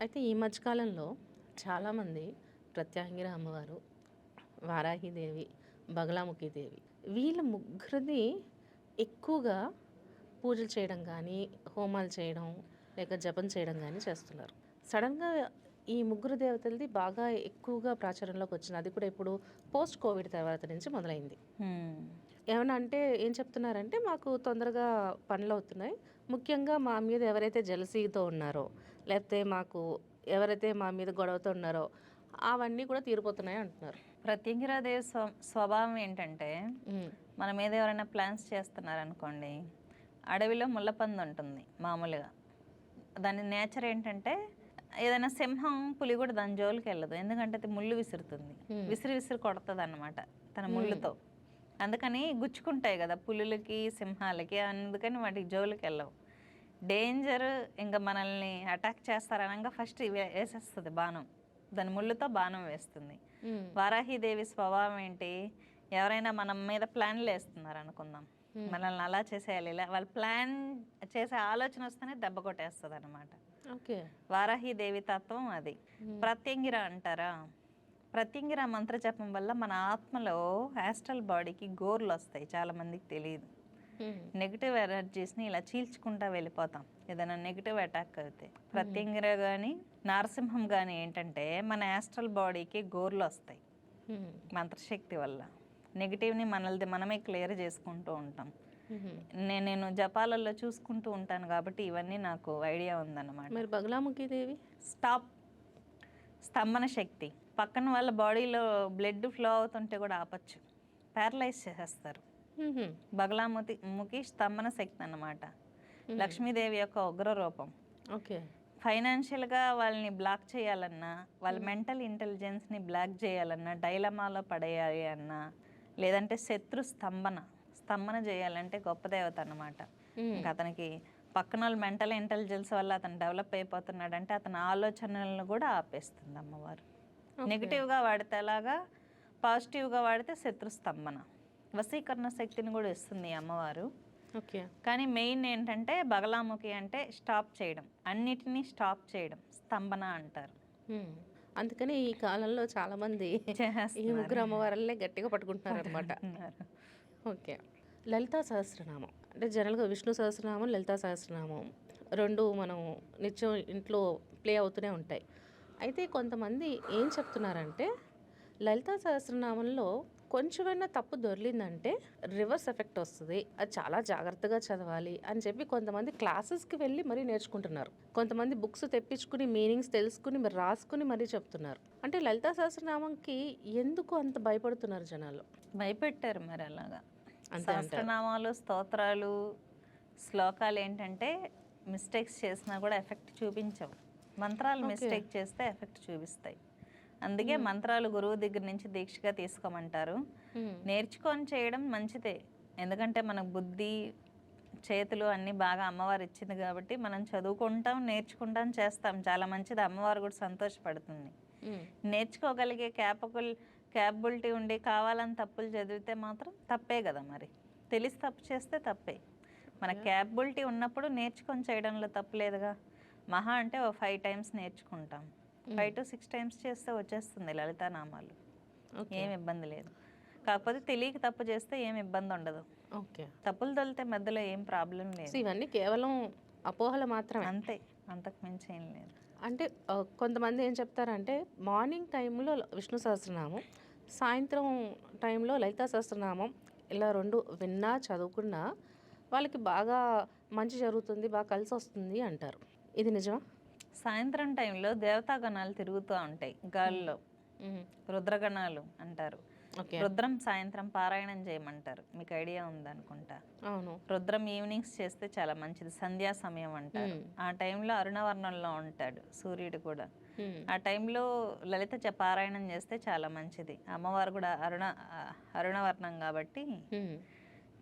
అయితే ఈ మధ్యకాలంలో చాలామంది ప్రత్యాంగిర అమ్మవారు వారాహిదేవి బగలాముఖిదేవి వీళ్ళ ముగ్గురిది ఎక్కువగా పూజలు చేయడం కానీ హోమాలు చేయడం లేక జపం చేయడం కానీ చేస్తున్నారు. సడన్గా ఈ ముగ్గురు దేవతలది బాగా ఎక్కువగా ప్రాచుర్యంలోకి వచ్చింది. అది కూడా ఇప్పుడు పోస్ట్ కోవిడ్ తర్వాత నుంచి మొదలైంది. ఏమన్నా అంటే ఏం చెప్తున్నారంటే మాకు తొందరగా పనులు అవుతున్నాయి. ముఖ్యంగా మా మీద ఎవరైతే జలసీతో ఉన్నారో లేకపోతే మాకు ఎవరైతే మా మీద గొడవతో ఉన్నారో అవన్నీ కూడా తీరిపోతున్నాయి అంటున్నారు. ప్రత్యంగిరాదేవి స్వ స్వభావం ఏంటంటే మన మీద ఎవరైనా ప్లాన్స్ చేస్తున్నారు అనుకోండి అడవిలో ముళ్ళపంది ఉంటుంది మామూలుగా. దాని నేచర్ ఏంటంటే ఏదైనా సింహం పులి కూడా దాని జోలికి వెళ్ళదు. ఎందుకంటే అది ముళ్ళు విసురుతుంది. విసిరి విసిరి కొడుతుంది అనమాట తన ముళ్ళుతో. అందుకని గుచ్చుకుంటాయి కదా పులులకి సింహాలకి అందుకని వాటికి జోలికి వెళ్ళవు. డేంజర్ ఇంకా మనల్ని అటాక్ చేస్తారనగా ఫస్ట్ వేసేస్తుంది బాణం. దాని ముళ్ళుతో బాణం వేస్తుంది. వారాహిదేవి స్వభావం ఏంటి? ఎవరైనా మనం మీద ప్లాన్లు వేస్తున్నారు అనుకుందాం మనల్ని అలా చేసేయాలి. ఇలా వాళ్ళు ప్లాన్ చేసే ఆలోచన వస్తేనే దెబ్బ కొట్టేస్తుంది అనమాట ఓకే. వారాహిదేవి తత్వం అది. ప్రత్యంగిర అంటారా? ప్రత్యంగిర మంత్ర జపం వల్ల మన ఆత్మలో యాస్ట్రల్ బాడీకి గోర్లు వస్తాయి. చాలా మందికి తెలియదు. నెగిటివ్ ఎనర్జీస్ని ఇలా చీల్చుకుంటా వెళ్ళిపోతాం. ఏదైనా నెగిటివ్ అటాక్ అయితే. ప్రత్యంగిర కానీ నారసింహం కానీ ఏంటంటే మన యాస్ట్రల్ బాడీకి గోర్లు వస్తాయి. మంత్రశక్తి వల్ల. నెగిటివ్ని మనల్ది మనమే క్లియర్ చేసుకుంటూ ఉంటాం. నేను నేను జపాలలో చూసుకుంటూ ఉంటాను కాబట్టి ఇవన్నీ నాకు ఐడియా ఉందన్నమాట. మరి బగలాముఖిదేవి స్టాప్. స్తంభన శక్తి. పక్కన వాళ్ళ బాడీలో బ్లడ్ ఫ్లో అవుతుంటే కూడా ఆపచ్చు. ప్యారలైజ్ చేసేస్తారు. బగలాముఖి ముఖి స్తంభన శక్తి అన్నమాట. లక్ష్మీదేవి యొక్క ఉగ్ర రూపం. ఓకే. ఫైనాన్షియల్గా వాళ్ళని బ్లాక్ చేయాలన్నా వాళ్ళ మెంటల్ ఇంటెలిజెన్స్ని బ్లాక్ చేయాలన్నా డైలమాలో పడేయాలి అన్నా లేదంటే శత్రు స్తంభన స్తంభన చేయాలంటే గొప్ప దేవత అన్నమాట. ఉమ్, ఇంకా అతనికి పక్కన వాళ్ళ మెంటల్ ఇంటెలిజెన్స్ వల్ల అతను డెవలప్ అయిపోతున్నాడంటే అతని ఆలోచనలను కూడా ఆపేస్తుంది అమ్మవారు. నెగిటివ్గా వాడితే ఎలాగా? పాజిటివ్గా వాడితే శత్రు స్తంభన. వశీకరణ శక్తిని కూడా ఇస్తుంది అమ్మవారు. ఓకే. కానీ మెయిన్ ఏంటంటే బగలాముఖి అంటే స్టాప్ చేయడం అన్నిటినీ స్టాప్ చేయడం స్తంభన అంటారు. అందుకని ఈ కాలంలో చాలా మంది ఈ. ముగ్గురు అమ్మవారల్లే గట్టిగా పట్టుకుంటున్నారు. అనమాట ఓకే. లలితా సహస్రనామం. అంటే జనరల్గా విష్ణు సహస్రనామం లలితా సహస్రనామం రెండు మనం నిత్యం ఇంట్లో ప్లే అవుతూనే ఉంటాయి. అయితే కొంతమంది ఏం చెప్తున్నారంటే లలితా సహస్రనామంలో కొంచెమైనా తప్పు దొరికిందంటే రివర్స్ ఎఫెక్ట్ వస్తుంది. అది చాలా జాగ్రత్తగా చదవాలి అని చెప్పి కొంతమంది క్లాసెస్కి వెళ్ళి మరీ నేర్చుకుంటున్నారు. కొంతమంది బుక్స్ తెప్పించుకుని మీనింగ్స్ తెలుసుకుని మరి రాసుకుని మరీ చెప్తున్నారు. అంటే లలితా సహస్రనామంకి ఎందుకు అంత భయపడుతున్నారు జనాలు? భయపెట్టారు మరి అలాగా. సహస్రనామాలు స్తోత్రాలు శ్లోకాలు ఏంటంటే మిస్టేక్స్ చేసినా కూడా ఎఫెక్ట్ చూపించవు. మంత్రాలు మిస్టేక్ చేస్తే ఎఫెక్ట్ చూపిస్తాయి. అందుకే మంత్రాలు గురువు దగ్గర నుంచి దీక్షగా తీసుకోమంటారు. నేర్చుకొని చేయడం మంచిదే. ఎందుకంటే మనకు బుద్ధి చేతులు అన్నీ బాగా అమ్మవారు ఇచ్చింది కాబట్టి మనం చదువుకుంటాం నేర్చుకుంటాం చేస్తాం. చాలా మంచిది. అమ్మవారు కూడా సంతోషపడుతుంది. నేర్చుకోగలిగే క్యాపబుల్ క్యాపబిలిటీ ఉండి కావాలని తప్పులు చదివితే మాత్రం తప్పే కదా మరి. తెలిసి తప్పు చేస్తే తప్పే. మన క్యాపబిలిటీ ఉన్నప్పుడు నేర్చుకొని చేయడంలో తప్పు లేదుగా. మహా అంటే ఓ ఫైవ్ టైమ్స్ నేర్చుకుంటాం. ఫైవ్ టు సిక్స్ టైమ్స్ చేస్తే వచ్చేస్తుంది లలితానామాలు. ఓకే ఏం ఇబ్బంది లేదు. కాకపోతే తెలియక తప్పు చేస్తే ఏం ఇబ్బంది ఉండదు. ఓకే తప్పులు తొలితే మధ్యలో ఏం ప్రాబ్లం లేదు. ఇవన్నీ కేవలం అపోహలు మాత్రమే. అంతే. అంతకు మించి ఏం లేదు. అంటే కొంతమంది ఏం చెప్తారంటే మార్నింగ్ టైంలో విష్ణు సహస్రనామం సాయంత్రం టైంలో లలితా సహస్రనామం ఇలా రెండు విన్నా చదువుకున్నా వాళ్ళకి బాగా మంచి జరుగుతుంది బాగా కలిసి వస్తుంది అంటారు. ఇది నిజమా? సాయంత్రం టైంలో దేవతాగణాలు తిరుగుతూ ఉంటాయి. గాల్లో. రుద్రగణాలు అంటారు. రుద్రం సాయంత్రం పారాయణం చేయమంటారు. మీకు ఐడియా ఉందనుకుంటా. అవును. రుద్రం ఈవినింగ్స్ చేస్తే చాలా మంచిది. సంధ్యా సమయం అంటారు. ఆ టైంలో అరుణవర్ణంలో ఉంటాడు సూర్యుడు కూడా. ఆ టైంలో లలిత పారాయణం చేస్తే చాలా మంచిది. అమ్మవారు కూడా అరుణ అరుణవర్ణం కాబట్టి.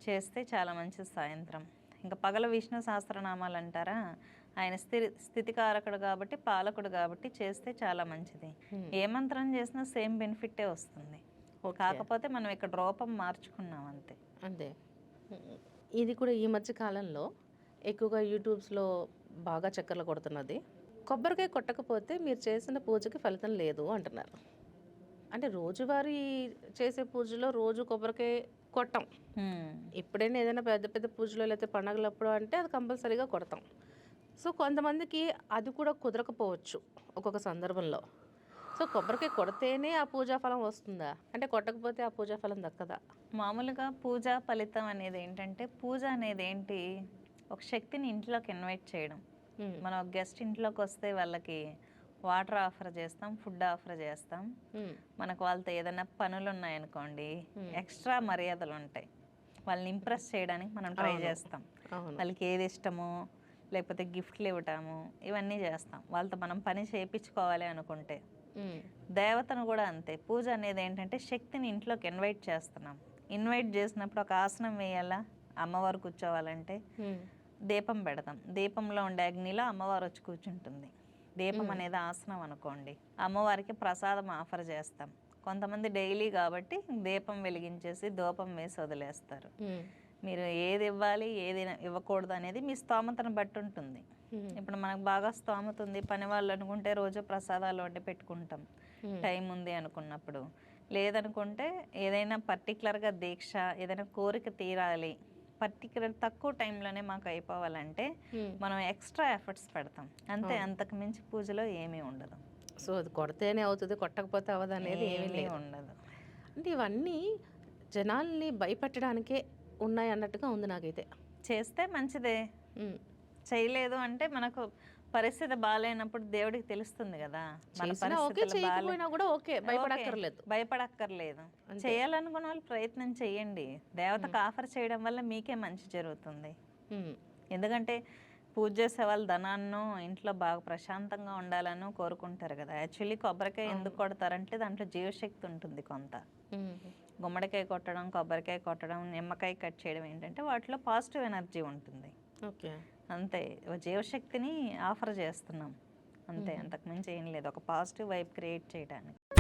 చేస్తే చాలా మంచిది సాయంత్రం. ఇంకా పగల విష్ణు సహస్రనామాలు అంటారా? ఆయన స్థితి స్థితికారకుడు కాబట్టి పాలకుడు కాబట్టి చేస్తే చాలా మంచిది. ఏ మంత్రం చేసినా సేమ్ బెనిఫిటే వస్తుంది. కాకపోతే మనం ఇక్కడ రూపం మార్చుకున్నాం అంతే. అంతే. ఇది కూడా ఈ మధ్య కాలంలో ఎక్కువగా యూట్యూబ్స్లో బాగా చక్కర్లు కొడుతున్నది. కొబ్బరికాయ కొట్టకపోతే మీరు చేసిన పూజకి ఫలితం లేదు అంటున్నారు. అంటే రోజువారీ చేసే పూజలో రోజు కొబ్బరికాయ కొట్టం. ఎప్పుడైనా ఏదైనా పెద్ద పెద్ద పూజలు లేకపోతే పండగలప్పుడు అంటే అది కంపల్సరీగా కొడతాం. సో కొంతమందికి అది కూడా కుదరకపోవచ్చు ఒక్కొక్క సందర్భంలో. సో కొబ్బరికాయ కొడితేనే ఆ పూజా ఫలం వస్తుందా? అంటే కొట్టకపోతే ఆ పూజా ఫలం దక్కదా? మామూలుగా పూజ ఫలితం అనేది ఏంటంటే పూజ అనేది ఏంటి? ఒక శక్తిని ఇంట్లోకి ఇన్వైట్ చేయడం. మనం గెస్ట్ ఇంట్లోకి వస్తే వాళ్ళకి వాటర్ ఆఫర్ చేస్తాం ఫుడ్ ఆఫర్ చేస్తాం. మనకు వాళ్ళతో ఏదైనా పనులు ఉన్నాయనుకోండి. ఎక్స్ట్రా మర్యాదలు ఉంటాయి వాళ్ళని ఇంప్రెస్ చేయడానికి మనం ట్రై. చేస్తాం. వాళ్ళకి ఏది ఇష్టమో లేకపోతే గిఫ్ట్లు ఇవ్వటము ఇవన్నీ చేస్తాం. వాళ్ళతో మనం పని చేయించుకోవాలి అనుకుంటే. దేవతను కూడా అంతే. పూజ అనేది ఏంటంటే శక్తిని ఇంట్లోకి ఇన్వైట్ చేస్తున్నాం. ఇన్వైట్ చేసినప్పుడు ఒక ఆసనం వేయాలా? అమ్మవారు కూర్చోవాలంటే దీపం పెడతాం. దీపంలో ఉండే అగ్నిలో అమ్మవారు వచ్చి కూర్చుంటుంది. దీపం. అనేది ఆసనం అనుకోండి. అమ్మవారికి ప్రసాదం ఆఫర్ చేస్తాం. కొంతమంది డైలీ కాబట్టి దీపం వెలిగించేసి దూపం వేసి వదిలేస్తారు. మీరు ఏది ఇవ్వాలి ఏది ఇవ్వకూడదు అనేది మీ స్తోమతను బట్టి ఉంటుంది. ఇప్పుడు మనకు బాగా స్తోమత ఉంది పని వాళ్ళు అనుకుంటే రోజు ప్రసాదాలు వండి పెట్టుకుంటాం. టైం ఉంది అనుకున్నప్పుడు. లేదనుకుంటే ఏదైనా పర్టికులర్గా దీక్ష ఏదైనా కోరిక తీరాలి పర్టికులర్ తక్కువ టైంలోనే మాకు అయిపోవాలంటే. మనం ఎక్స్ట్రా ఎఫర్ట్స్ పెడతాం. అంతే. అంతకు మించి పూజలో ఏమీ ఉండదు. సో అది కొడితేనే అవుతుంది కొట్టకపోతే అవ్వదు అనేది ఏమీ ఉండదు. అంటే ఇవన్నీ జనాల్ని భయపెట్టడానికే ఉన్నాయి అన్నట్టుగా ఉంది నాకైతే. చేస్తే మంచిదే. చేయలేదు అంటే మనకు పరిస్థితి బాగాలేనప్పుడు దేవుడికి తెలుస్తుంది కదా. కూడా ఓకే భయపడక్కర్లేదు. భయపడక్కర్లేదు. చేయాలనుకున్న వాళ్ళు ప్రయత్నం చేయండి. దేవతకు ఆఫర్ చేయడం వల్ల మీకే మంచి జరుగుతుంది. ఎందుకంటే పూజ చేసే వాళ్ళు ధనాన్నో ఇంట్లో బాగా ప్రశాంతంగా ఉండాలని కోరుకుంటారు కదా. యాక్చువల్లీ కొబ్బరికాయ ఎందుకు కొడతారంటే దాంట్లో జీవశక్తి ఉంటుంది కొంత. గుమ్మడికాయ కొట్టడం కొబ్బరికాయ కొట్టడం నిమ్మకాయ కట్ చేయడం ఏంటంటే వాటిలో పాజిటివ్ ఎనర్జీ ఉంటుంది. ఓకే. అంతే. జీవశక్తిని ఆఫర్ చేస్తున్నాం. అంతే. అంతకు మించి ఏం లేదు. ఒక పాజిటివ్ వైబ్ క్రియేట్ చేయడానికి